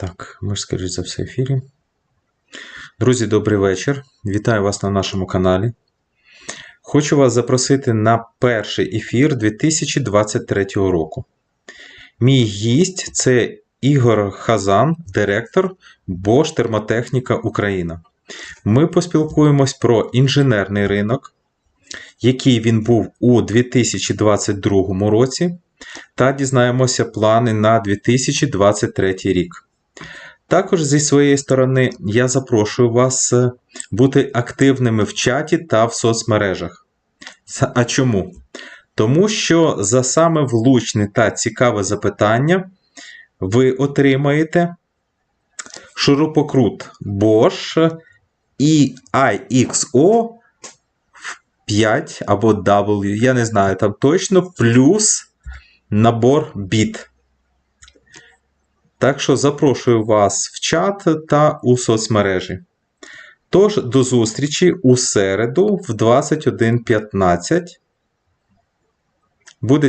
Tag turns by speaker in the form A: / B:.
A: Так, ми ж, скоріш за все, ефірі. Друзі, добрий вечір. Вітаю вас на нашому каналі. Хочу вас запросити на перший ефір 2023 року. Мій гість це Ігор Хазан, директор Bosch Термотехніка Україна. Ми поспілкуємось про інженерний ринок, який він був у 2022 році, та дізнаємося плани на 2023 рік. Також зі своєї сторони я запрошую вас е, бути активними в чаті та в соцмережах. А чому? Тому що за саме влучне та цікаве запитання ви отримаєте шурупокрут Bosch і IXO 5 або W, я не знаю там точно, плюс набор біт. Так що запрошую вас в чат та у соцмережі. Тож, до зустрічі у середу в 21.15. Буде